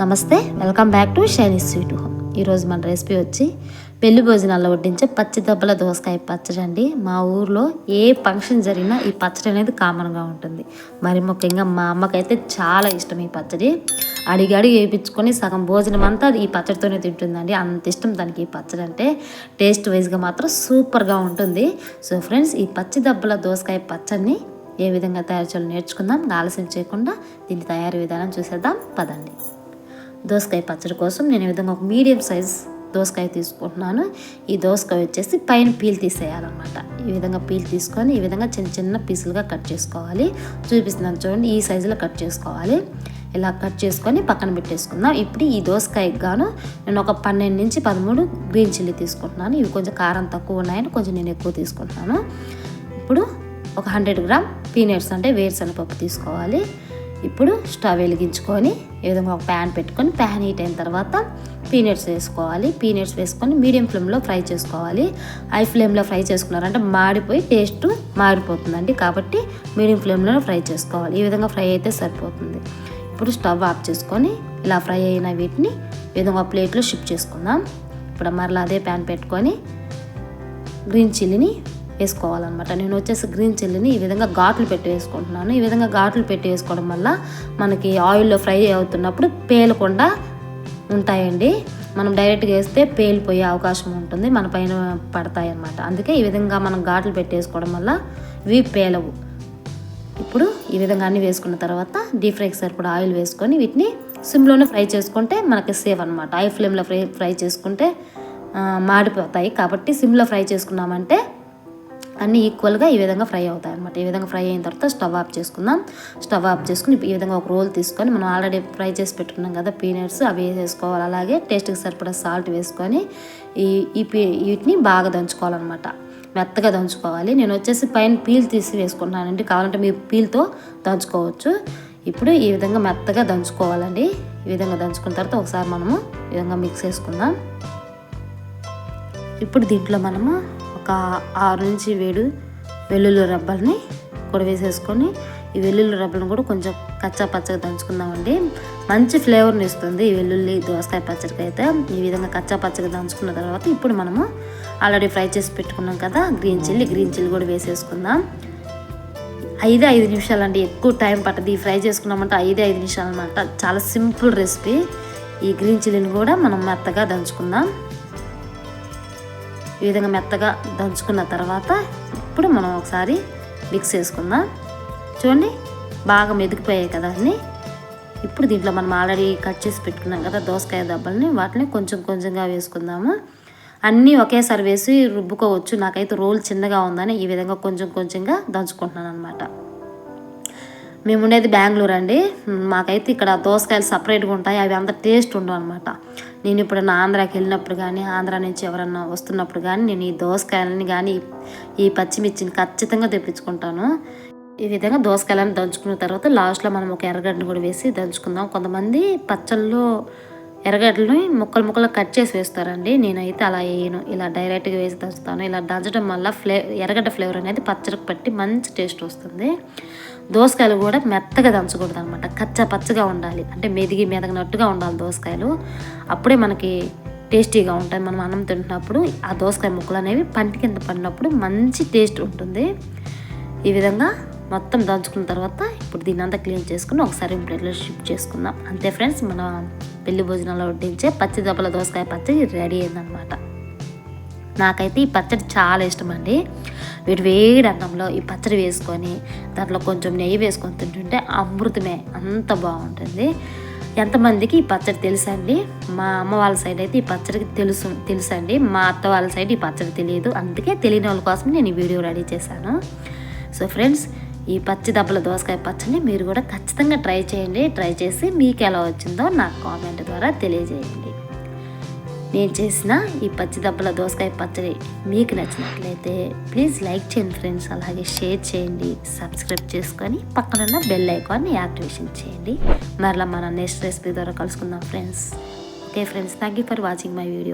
నమస్తే. Welcome back to Shiny Sweet Home. ఈరోజు మన రెసిపీ వచ్చి పెళ్ళి భోజనాల్లో వడ్డించే పచ్చి దెబ్బల దోసకాయ పచ్చడి అండి. మా ఊర్లో ఏ ఫంక్షన్ జరిగినా ఈ పచ్చడి అనేది కామన్గా ఉంటుంది. మరి ముఖ్యంగా మా అమ్మకైతే చాలా ఇష్టం ఈ పచ్చడి. అడిగి అడిగి వేయించుకొని సగం భోజనం అంతా ఈ పచ్చడితోనే తింటుందండి. అంత ఇష్టం దానికి ఈ పచ్చడి అంటే టేస్ట్ వైజ్గా మాత్రం సూపర్గా ఉంటుంది. సో ఫ్రెండ్స్ ఈ పచ్చి దెబ్బల దోసకాయ పచ్చడిని ఏ విధంగా తయారు చేయాలో నేర్చుకుందాం. ఆలస్యం చేయకుండా దీని తయారీ విధానం చూసేద్దాం. పదండి. దోసకాయ పచ్చడి కోసం నేను ఈ విధంగా ఒక మీడియం సైజ్ దోసకాయ తీసుకుంటున్నాను. ఈ దోసకాయ వచ్చేసి పైన పీల్ తీసేయాలన్నమాట. ఈ విధంగా పీల్ తీసుకొని ఈ విధంగా చిన్న చిన్న పీసులుగా కట్ చేసుకోవాలి. చూపిస్తున్నాను చూడండి ఈ సైజులో కట్ చేసుకోవాలి. ఇలా కట్ చేసుకొని పక్కన పెట్టేసుకుందాం. ఇప్పుడు ఈ దోసకాయకి గాను నేను ఒక పన్నెండు నుంచి పదమూడు గ్రీన్ చిల్లీ తీసుకుంటున్నాను. ఇవి కొంచెం కారం తక్కువ ఉన్నాయని కొంచెం నేను ఎక్కువ తీసుకుంటున్నాను. ఇప్పుడు ఒక హండ్రెడ్ గ్రామ్ పీనట్స్ అంటే వేరుశనగపప్పు తీసుకోవాలి. ఇప్పుడు స్టవ్ వెలిగించుకొని ఈ విధంగా ఒక ప్యాన్ పెట్టుకొని ప్యాన్ హీట్ అయిన తర్వాత పీనట్స్ వేసుకోవాలి. పీనట్స్ వేసుకొని మీడియం ఫ్లేమ్లో ఫ్రై చేసుకోవాలి. హై ఫ్లేమ్లో ఫ్రై చేసుకున్నారంటే మాడిపోయి టేస్ట్ మాడిపోతుందండి కాబట్టి మీడియం ఫ్లేమ్లో ఫ్రై చేసుకోవాలి. ఈ విధంగా ఫ్రై అయితే సరిపోతుంది. ఇప్పుడు స్టవ్ ఆఫ్ చేసుకొని ఇలా ఫ్రై అయిన వీటిని ఈ విధంగా ప్లేట్లో షిఫ్ట్ చేసుకుందాం. ఇప్పుడు మరలా అదే ప్యాన్ పెట్టుకొని గ్రీన్ చిల్లీని వేసుకోవాలన్నమాట. నేను వచ్చేసి గ్రీన్ చిల్లీని ఈ విధంగా ఘాట్లు పెట్టి వేసుకుంటున్నాను. ఈ విధంగా ఘాట్లు పెట్టి వేసుకోవడం వల్ల మనకి ఆయిల్లో ఫ్రై అవుతున్నప్పుడు పేలకుండా ఉంటాయండి. మనం డైరెక్ట్గా వేస్తే పేలిపోయే అవకాశం ఉంటుంది. మన పైన పడతాయి అన్నమాట అందుకే ఈ విధంగా మనం ఘాట్లు పెట్టేసుకోవడం వల్ల ఇవి పేలవు. ఇప్పుడు ఈ విధంగా అన్ని వేసుకున్న తర్వాత డీప్ ఫ్రైకి సరిపడా ఆయిల్ వేసుకొని వీటిని సిమ్లోనే ఫ్రై చేసుకుంటే మనకి సేఫ్ అనమాట హై ఫ్లేమ్లో ఫ్రై ఫ్రై చేసుకుంటే మాడిపోతాయి. కాబట్టి సిమ్లో ఫ్రై చేసుకున్నామంటే అన్నీ ఈక్వల్గా ఈ విధంగా ఫ్రై అవుతాయి అనమాట ఈ విధంగా ఫ్రై అయిన తర్వాత స్టవ్ ఆఫ్ చేసుకుందాం. స్టవ్ ఆఫ్ చేసుకుని ఈ విధంగా ఒక రోల్ తీసుకొని మనం ఆల్రెడీ ఫ్రై చేసి పెట్టుకున్నాం కదా పీనట్స్ అవి వేసేసుకోవాలి. అలాగే టేస్ట్కి సరిపడా సాల్ట్ వేసుకొని ఈ ఈ పీ వీటిని బాగా దంచుకోవాలన్నమాట. మెత్తగా దంచుకోవాలి. నేను వచ్చేసి పైన పీల్ తీసి వేసుకుంటున్నానండి. కావాలంటే మీరు పీల్తో దంచుకోవచ్చు. ఇప్పుడు ఈ విధంగా మెత్తగా దంచుకోవాలండి. ఈ విధంగా దంచుకున్న తర్వాత ఒకసారి మనము ఈ విధంగా మిక్స్ చేసుకుందాం. ఇప్పుడు దీంట్లో మనము ఒక ఆరు నుంచి ఏడు వెల్లుల్లి రబ్బల్ని కూడా వేసేసుకొని ఈ వెల్లుల్లి రబ్బలను కూడా కొంచెం కచ్చా పచ్చగా దంచుకుందామండి. మంచి ఫ్లేవర్ని ఇస్తుంది ఈ వెల్లుల్లి దోసకాయ పచ్చడికి అయితే. ఈ విధంగా కచ్చా పచ్చగా దంచుకున్న తర్వాత ఇప్పుడు మనము ఆల్రెడీ ఫ్రై చేసి పెట్టుకున్నాం కదా గ్రీన్ చిల్లీ గ్రీన్ చిల్లీ కూడా వేసేసుకుందాం. ఐదు ఐదు నిమిషాలు అండి ఎక్కువ టైం పట్టదు. ఈ ఫ్రై చేసుకున్నామంటే ఐదు ఐదు నిమిషాలు అనమాట చాలా సింపుల్ రెసిపీ. ఈ గ్రీన్ చిల్లీని కూడా మనం మెత్తగా దంచుకుందాం. ఈ విధంగా మెత్తగా దంచుకున్న తర్వాత ఇప్పుడు మనం ఒకసారి మిక్స్ చేసుకుందాం. చూడండి బాగా మెదిగిపోయాయి కదా అన్నీ. ఇప్పుడు దీంట్లో మనం ఆల్రెడీ కట్ చేసి పెట్టుకున్నాం కదా దోసకాయ దెబ్బల్ని వాటిని కొంచెం కొంచెంగా వేసుకుందాము. అన్నీ ఒకేసారి వేసి రుబ్బుకోవచ్చు. నాకైతే రోల్ చిన్నగా ఉందని ఈ విధంగా కొంచెం కొంచెంగా దంచుకుంటున్నాను అనమాట మేము ఉండేది బెంగళూరు అండి మాకైతే ఇక్కడ దోసకాయలు సపరేట్గా ఉంటాయి. అవి అంత టేస్ట్ ఉండవు అనమాట నేను ఇప్పుడు నా ఆంధ్రాకి వెళ్ళినప్పుడు కానీ ఆంధ్రా నుంచి ఎవరన్నా వస్తున్నప్పుడు కానీ నేను ఈ దోసకాయలని కానీ ఈ పచ్చిమిర్చిని ఖచ్చితంగా తెప్పించుకుంటాను. ఈ విధంగా దోసకాయలను దంచుకున్న తర్వాత లాస్ట్లో మనం ఒక ఎర్రగడ్డను కూడా వేసి దంచుకుందాం. కొంతమంది పచ్చళ్ళు ఎర్రగడ్డలని ముక్కలు ముక్కలు కట్ చేసి వేస్తారండి. నేనైతే అలా వేయను. ఇలా డైరెక్ట్గా వేసి దంచుతాను. ఇలా దంచడం వల్ల ఫ్లే ఎర్రగడ్డ ఫ్లేవర్ అనేది పచ్చడికి పట్టి మంచి టేస్ట్ వస్తుంది. దోసకాయలు కూడా మెత్తగా దంచకూడదు అనమాట కచ్చా పచ్చగా ఉండాలి. అంటే మెదిగి మెదగినట్టుగా ఉండాలి దోసకాయలు. అప్పుడే మనకి టేస్టీగా ఉంటాయి. మనం అన్నం తింటున్నప్పుడు ఆ దోసకాయ ముక్కలు అనేవి పంటి కింద పడినప్పుడు మంచి టేస్ట్ ఉంటుంది. ఈ విధంగా మొత్తం దంచుకున్న తర్వాత ఇప్పుడు దీని అంతా క్లీన్ చేసుకుని ఒకసారి ప్లేట్లో షిఫ్ట్ చేసుకుందాం. అంతే ఫ్రెండ్స్ మన పెళ్ళి భోజనంలో వడ్డించే పచ్చి దెబ్బల దోసకాయ పచ్చడి రెడీ అయిందనమాట నాకైతే ఈ పచ్చడి చాలా ఇష్టం అండి వీటి వేడి అన్నంలో ఈ పచ్చడి వేసుకొని దాంట్లో కొంచెం నెయ్యి వేసుకొని తింటుంటే అమృతమే అంత బాగుంటుంది. ఎంతమందికి ఈ పచ్చడి తెలుసండి? మా అమ్మ వాళ్ళ సైడ్ అయితే ఈ పచ్చడికి తెలుసు తెలుసండి. మా అత్త వాళ్ళ సైడ్ ఈ పచ్చడి తెలియదు. అందుకే తెలియని వాళ్ళ కోసం నేను ఈ వీడియో రెడీ చేశాను. సో ఫ్రెండ్స్ ఈ పచ్చి దెబ్బల దోసకాయ పచ్చడిని మీరు కూడా ఖచ్చితంగా ట్రై చేయండి. ట్రై చేసి మీకు ఎలా వచ్చిందో నాకు కామెంట్ ద్వారా తెలియజేయండి. నేను చేసిన ఈ పచ్చి దెబ్బల దోసకాయ పచ్చడి మీకు నచ్చినట్లయితే ప్లీజ్ లైక్ చేయండి ఫ్రెండ్స్ అలాగే షేర్ చేయండి. సబ్స్క్రైబ్ చేసుకొని పక్కనున్న బెల్ ఐకాన్ని యాక్టివేషన్ చేయండి. మరలా మన నెక్స్ట్ రెసిపీ ద్వారా కలుసుకుందాం friends okay friends thank you for watching my video